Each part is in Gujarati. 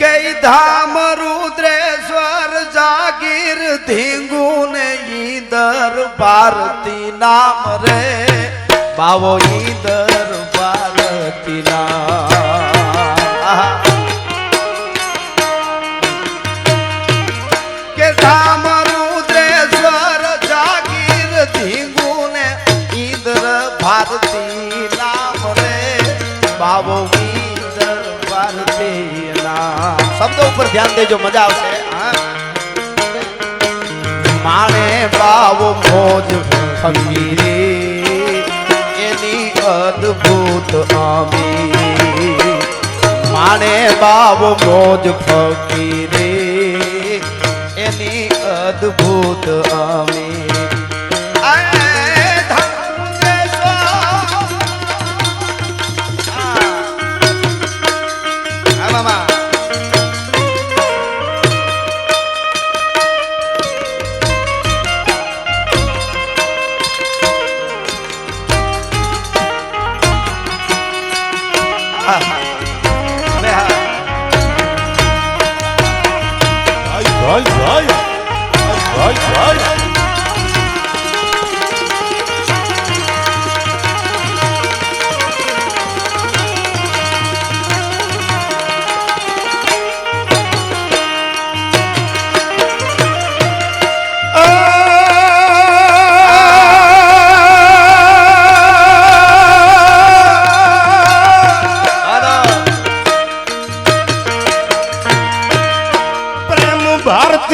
કે ધામ રુદ્રેશ્વર જાગીર ધીંગુ ને ઈદર ભારતી નામ રે. બાવો ઈદર ભારતી નામ ઉપર ધ્યાન દેજો, મજા આવશે. માણે બાવો મોજ ફકીરે એની અદ્ભુત અમીરી માણે બાવો મોજ ફકીરી, એની અદ્ભુત આમી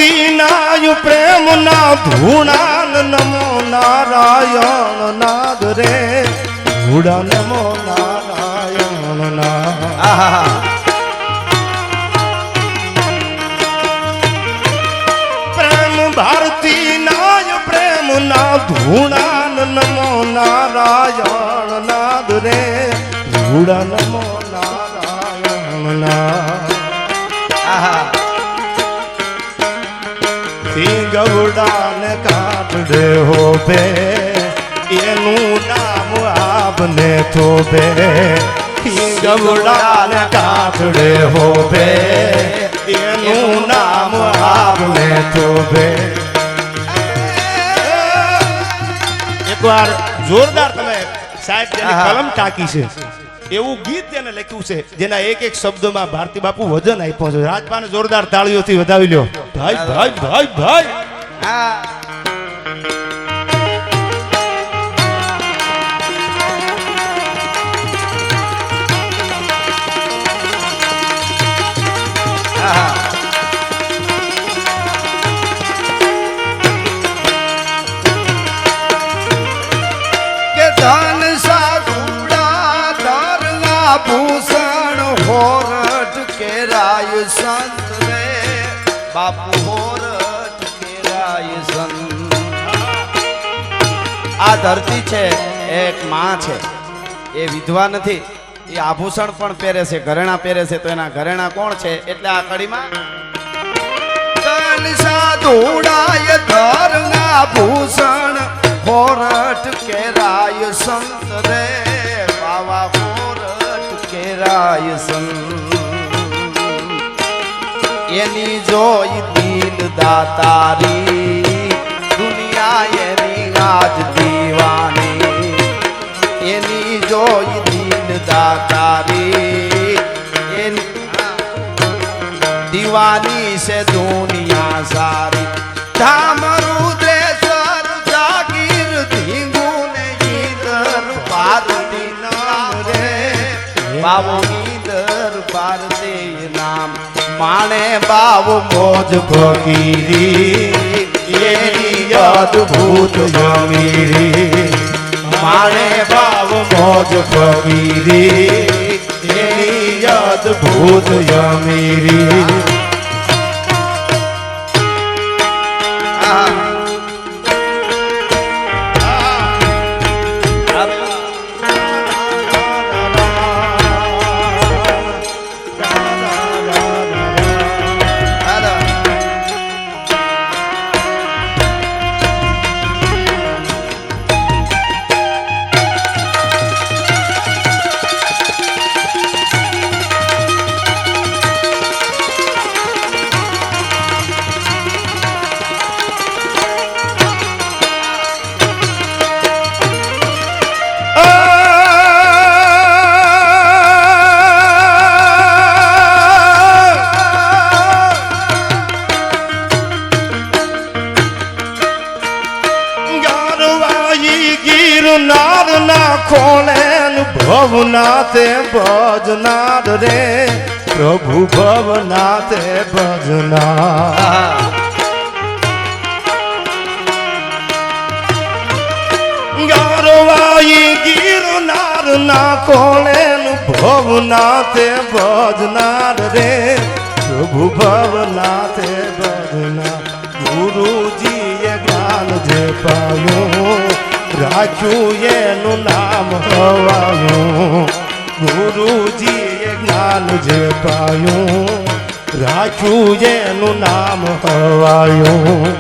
ભારતી નાય પ્રેમ ના ધૂણાન નમો નારાયણ નાદ રે. ભૂડા નમો નારાયણ ના પ્રેમ ભારતી નાય પ્રેમ ના ધૂણાન નમો નારાયણ નાદ રે. ભૂડા નમો નારાયણ ના ગવડાને કાપડે હો બે એનું નામ આપને તો બે ગવડાને કાઢે હો બે એનું નામ આપને તો બે એકવાર જોરદાર તમે સાહેબ જેની કલમ ટાંકી છે એવું ગીત તેને લખ્યું છે જેના એક એક શબ્દમાં ભારતી બાપુ વજન આપ્યો છે. રાજપાને જોરદાર તાળીઓથી વધાવી લ્યો. ભાઈ ભાઈ ભાઈ ભાઈ. આ ભૂષણ હોરઠ કેરાય સંત રે. બાપુ ધરતી છે, એક માં છે. એ વિધવા નથી, એ આભૂષણ પણ પહેરે છે, ઘરેણા પહેરે છે, તો એના ઘરેણા કોણ છે? એટલે આ કડીમાં ભૂષણ હોરઠ કેરાય સંત રે, બાવા હોરઠ કેરાય સંત. એની જોઈ દિલ દાતારી દીવાની છે દુનિયા સારી ધામ રુદ્રેશ્વર જાગીર ધીંગુ ને ઈદર ભારતી નામ રે બાવો ઈદર ભારતી નામ માણે બાવો મોજ ફકીરી એની અદભુત જમીરી માણે બાવો મોજ ફકીરી એની અદભુત જમીરી ખોલે ભવનાથે ભજનાર રે. પ્રભુ ભવનાથે ભજના. ગારવાઈ ગીરનાર ના કોણે ભવનાથે ભજનાર રે. પ્રભુ ભવનાથે ભજના ગુરુજીએ જ્ઞાન જે પાયું. રાખ્યું એનું નામ હવાનું ગુરુજીએ જ્ઞાન જે પાયું, રાખ્યું એનું નામ હવાયું.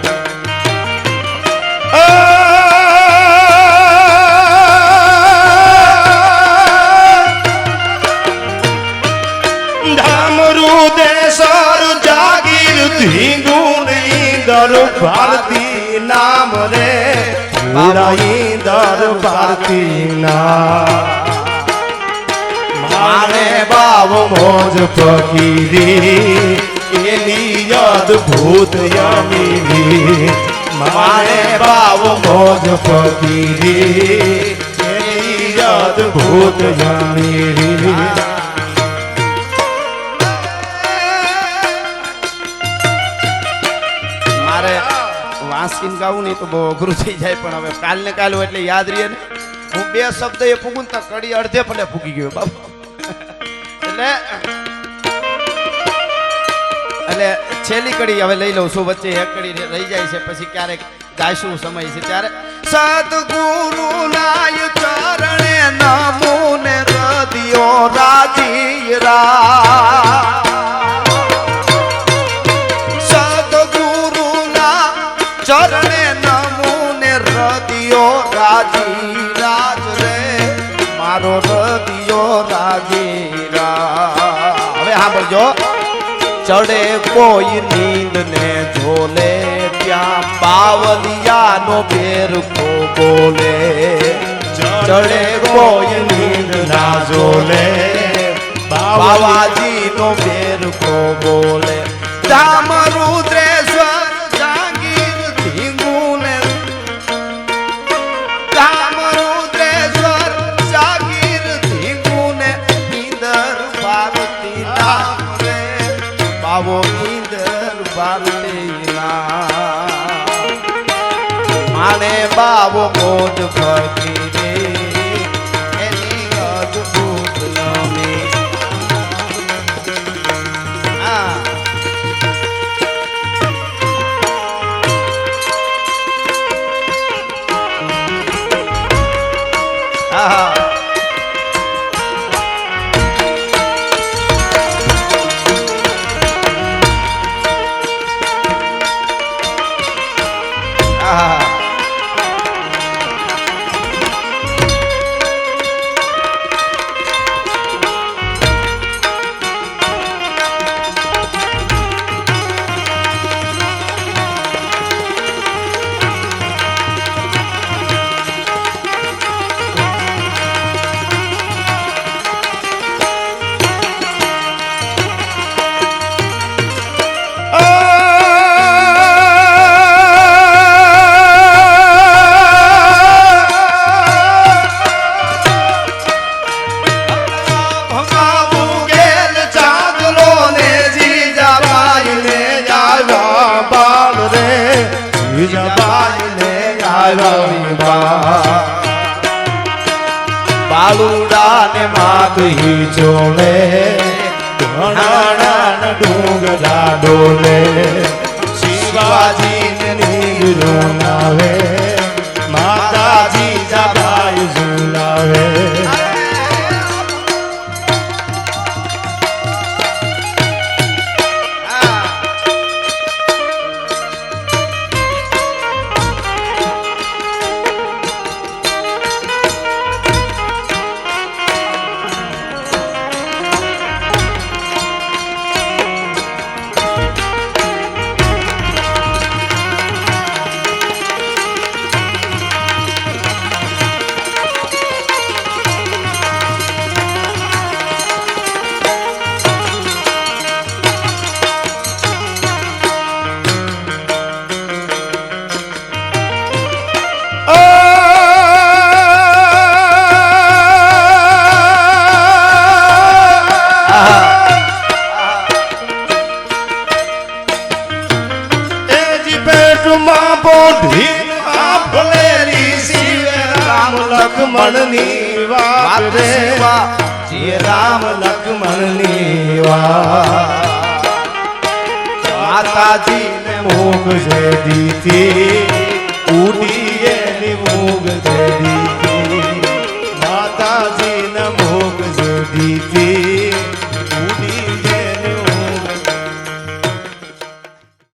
ધામરૂ દેસર જાગીર ધીંગુન ઈંદર ભારતી નામ રે પૂરા ઈંદર ભારતી નામ માને બાવ મોજ ફકીરી એની અદભૂત યમીરી મારે બાવ મોજ ફકીરી એની અદભૂત યમીરી વાંસીને ગાવું નહીં તો બહુ અઘરું થઈ જાય, પણ હવે કાલ ને કાલ એટલે યાદ રહીએ ને. હું બે શબ્દ એ ફૂગું તો કડી અડધે ભલે ફૂગી ગયો, બાપુ. એટલે એટલે છેલ્લી કડી હવે લઈ લઉં છું, વચ્ચે એક કડી રહી જાય છે, પછી ક્યારેક ગાયશું સમય છે. ત્યારે સદગુરુ નાય ચરણે નમો ને હૃદયો રાજી રા. હૃદયો રાજી, રાજ રે, મારો હૃદયો રાજી, રાજ. હવે સાંભળજો. ચડે કોઈ નીંદ ને ઝોલે, ત્યાં બાવલિયાનો બેર કો બોલે ચડે કોઈ નીંદ ના ઝોલે બાવાજી નો બેર કો બોલે ધામ બાવો નીંદર ભારતી નામ માને બાવો મોજ ફકીરે જીજાબાઈ ને આવ્યા બાલ બાલુડા ને માગી ચોલે ઘણાણા ડુંગરા ડોલે. શિવાજી ને નીગરો નાવે માતાજી જાબાઈ ઝુલાવે. ની વાત સેવા જે રામ લક્ષ્મણની વાત. માતાજી ને મોગ જે દીધી ઉડી એની મોગ જે દીધી. માતાજી ને મોગ જે દીધી